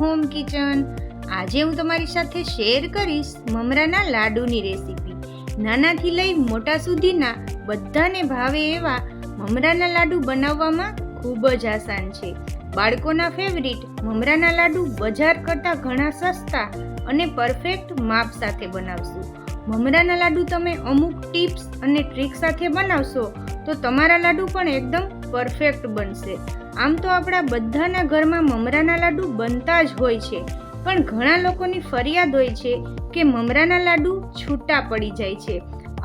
Home kitchen. આજે હું તમારી સાથે શેર કરીશ મમરાના લાડુની રેસીપી. નાનાથી લઈ મોટા સુધીના બધાને ભાવે એવા મમરાના લાડુ બનાવવામાં ખૂબ જ આસાન છે. બાળકોના ફેવરિટ મમરાના લાડુ બજાર કરતાં ઘણા સસ્તા અને પરફેક્ટ માપ સાથે બનાવશું. મમરાના લાડુ તમે અમુક ટિપ્સ અને ટ્રીક સાથે બનાવશો તો તમારા લાડુ પણ એકદમ પરફેક્ટ બનશે. આમ તો આપણા બધાના ઘરમાં મમરાના લાડુ બનતા જ હોય છે. પણ ઘણા લોકોની ફરિયાદ હોય છે કે મમરાના લાડુ છૂટા પડી જાય છે.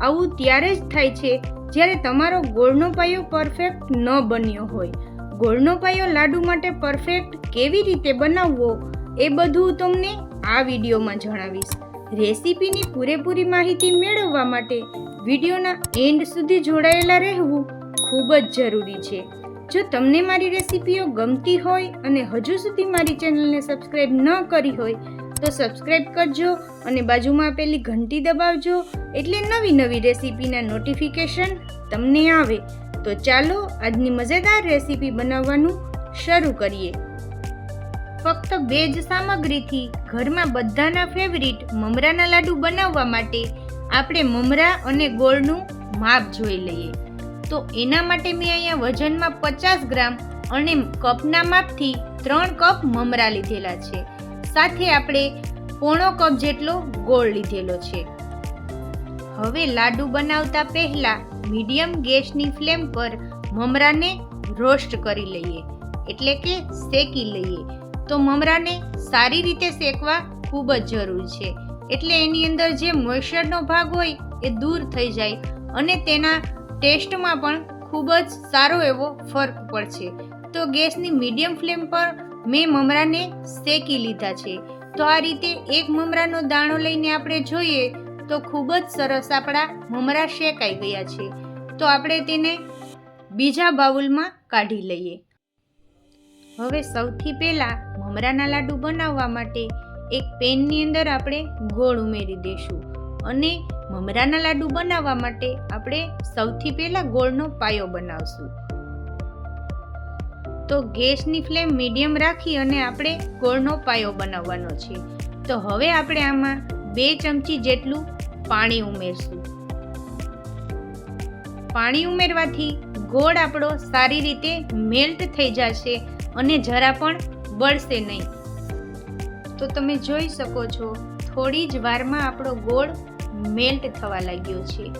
આવું ત્યારે જ થાય છે જ્યારે તમારો ગોળનો પાયો પરફેક્ટ ન બન્યો હોય. ગોળનો પાયો લાડુ માટે પરફેક્ટ કેવી રીતે બનાવવો એ બધું તમને આ વિડીયોમાં જણાવીશ. રેસીપીની પૂરેપૂરી માહિતી મેળવવા માટે વિડીયોના એન્ડ સુધી જોડાયેલા રહેવું. ખૂબ જ જરૂરી છે. જો તમને મારી રેસીપીઓ ગમતી હોય અને હજુ સુધી મારી ચેનલને સબસ્ક્રાઈબ ન કરી હોય, તો સબસ્ક્રાઈબ કરજો અને બાજુમાં આપેલી ઘંટી દબાવજો એટલે નવી નવી રેસીપીના નોટિફિકેશન તમને આવે. તો ચાલો આજની મજેદાર રેસીપી બનાવવાનું શરૂ કરીએ. ફક્ત બે જ સામગ્રીથી ઘરમાં બધાના ફેવરિટ મમરાના લાડુ બનાવવા માટે આપણે મમરા અને ગોળનું માપ જોઈ લઈએ. તો એના માટે મેં અહીંયા વજનમાં પચાસ ગ્રામ અને કપના માપથી ત્રણ કપ મમરા લીધેલા છે. સાથે આપણે પોણો કપ જેટલો ગોળ લીધેલો છે. હવે લાડુ બનાવતા પહેલા મીડિયમ ગેસની ફ્લેમ પર મમરાને રોસ્ટ કરી લઈએ, એટલે કે શેકી લઈએ. તો મમરાને સારી રીતે શેકવા ખૂબ જ જરૂરી છે. એટલે એની અંદર જે મોઇશ્ચરનો ભાગ હોય એ દૂર થઈ જાય અને તેના ટેસ્ટમાં પણ ખૂબ જ સારો એવો ફરક પડશે. તો ગેસની મીડિયમ ફ્લેમ પર મેં મમરાને શેકી લીધા છે. તો આ રીતે એક મમરાનો દાણો લઈને આપણે જોઈએ તો ખૂબ જ સરસ આપણા મમરા શેકાઈ ગયા છે. તો આપણે તેને બીજા બાઉલમાં કાઢી લઈએ. હવે સૌથી પહેલાં મમરાના લાડુ બનાવવા માટે એક પેનની અંદર આપણે ગોળ ઉમેરી દઈશું. અને મમરાના લાડુ બનાવવા માટે આપણે સૌથી પહેલાં ગોળનો પાયો બનાવશું. તો ગેસની ફ્લેમ મીડિયમ રાખી અને આપણે ગોળનો પાયો બનાવવાનો છે. તો હવે આપણે આમાં બે ચમચી જેટલું પાણી ઉમેરશું. પાણી ઉમેરવાથી ગોળ આપણો સારી રીતે મેલ્ટ થઈ જશે અને જરા પણ બળશે નહીં. તો તમે જોઈ શકો છો, થોડી જ વારમાં આપણો ગોળ મેલ્ટ થવા લાગ્યો છે.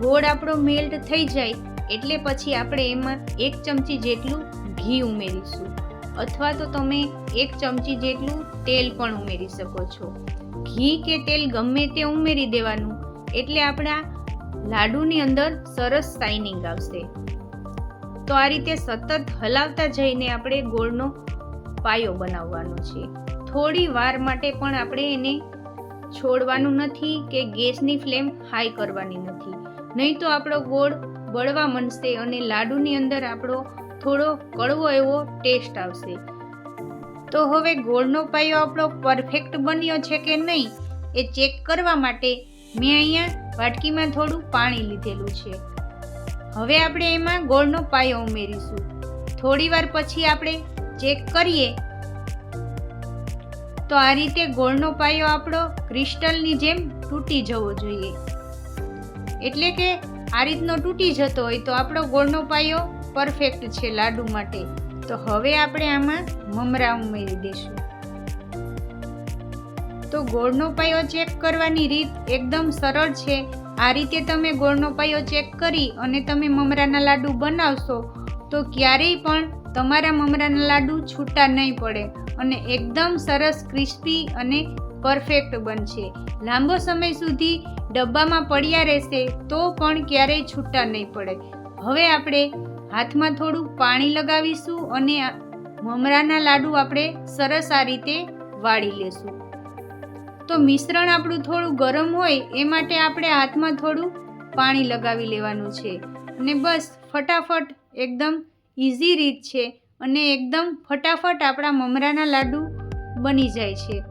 ગોળ આપણો મેલ્ટ થઈ જાય એટલે પછી આપણે એમાં એક ચમચી જેટલું ઘી ઉમેરીશું. અથવા તો તમે એક ચમચી જેટલું તેલ પણ ઉમેરી શકો છો. ઘી કે તેલ ગમે તે ઉમેરી દેવાનું, એટલે આપણા લાડુની અંદર સરસ શાઇનિંગ આવશે. તો આ રીતે સતત હલાવતા જઈને આપણે ગોળનો પાયો બનાવવાનો છે. થોડી વાર માટે પણ આપણે એને છોડવાનું નથી કે ગેસની ફ્લેમ હાઈ કરવાની નથી. નહીં તો આપણો ગોળ બળવા માંડશે અને લાડુની અંદર આપણો થોડો કડવો એવો ટેસ્ટ આવશે. તો હવે ગોળનો પાયો આપણો પરફેક્ટ બન્યો છે કે નહીં એ ચેક કરવા માટે મેં અહીંયા વાટકીમાં થોડું પાણી લીધેલું છે. હવે આપણે એમાં ગોળનો પાયો ઉમેરીશું. થોડી વાર પછી આપણે ચેક કરીએ તો આ રીતે ગોળનો પાયો આપણો ક્રિસ્ટલની જેમ તૂટી જવો જોઈએ. એટલે કે આ રીતનો તૂટી જતો હોય તો આપણો ગોળનો પાયો પરફેક્ટ છે લાડુ માટે. તો હવે આપણે આમાં મમરા ઉમેરી દઈશું. તો ગોળનો પાયો ચેક કરવાની રીત એકદમ સરળ છે. આ રીતે તમે ગોળનો પાયો ચેક કરી અને તમે મમરાના લાડુ બનાવશો તો ક્યારેય પણ તમારા મમરાના લાડુ છૂટા નહીં પડે અને એકદમ સરસ ક્રિસ્પી અને પરફેક્ટ બનશે. લાંબો સમય સુધી ડબ્બામાં પડ્યા રહેશે તો પણ ક્યારેય છૂટા નહીં પડે. હવે આપણે હાથમાં થોડું પાણી લગાવીશું અને મમરાના લાડુ આપણે સરસ આ રીતે વાળી લેશું. તો મિશ્રણ આપણું થોડું ગરમ હોય એ માટે આપણે હાથમાં થોડું પાણી લગાવી લેવાનું છે. અને બસ ફટાફટ એકદમ ઇઝી રીત છે અને એકદમ ફટાફટ આપણા મમરાના લાડુ બની જાય છે.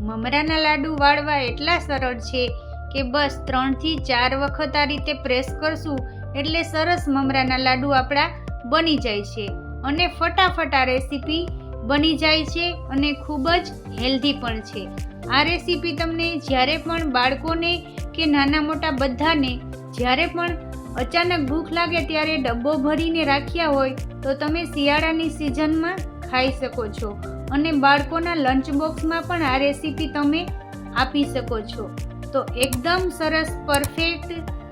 મમરાના લાડુ વાળવા એટલા સરળ છે કે બસ ત્રણથી ચાર વખત આ રીતે પ્રેસ કરશું એટલે સરસ મમરાના લાડુ આપણા બની જાય છે અને ફટાફટ આ રેસીપી બની જાય છે અને ખૂબ જ હેલ્ધી પણ છે. આ રેસીપી તમને જ્યારે પણ બાળકોને કે નાના મોટા બધાને જ્યારે પણ અચાનક ભૂખ લાગે ત્યારે ડબ્બો ભરીને રાખ્યા હોય તો તમે શિયાળાની સિઝનમાં ખાઈ શકો છો અને બાળકોના લંચ બોક્સમાં પણ આ રેસીપી તમે આપી શકો છો. તો એકદમ સરસ પરફેક્ટ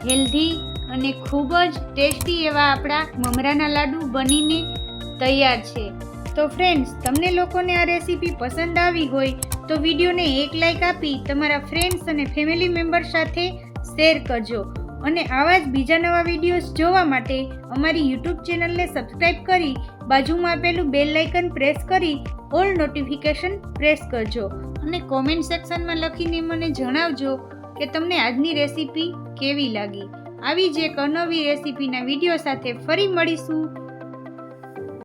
હેલ્ધી અને ખૂબ જ ટેસ્ટી એવા આપણા મમરાના લાડુ બનીને તૈયાર છે. તો ફ્રેન્ડ્સ તમને લોકોને આ રેસીપી પસંદ આવી હોય તો વિડીયોને એક લાઈક આપી તમારા ફ્રેન્ડ્સ અને ફેમિલી મેમ્બર સાથે શેર કરજો. અને આવા જ બીજા નવા વિડીયોઝ જોવા માટે અમારી યુટ્યુબ ચેનલને સબસ્ક્રાઈબ કરી બાજુમાં આપેલું બેલ લાઇકન પ્રેસ કરી ઓલ નોટિફિકેશન પ્રેસ કરજો. અને કોમેન્ટ સેક્શનમાં લખીને મને જણાવજો કે તમને આજની રેસીપી કેવી લાગી. આવી જ એક અનવી રેસીપીના વીડિયો સાથે ફરી મળીશું.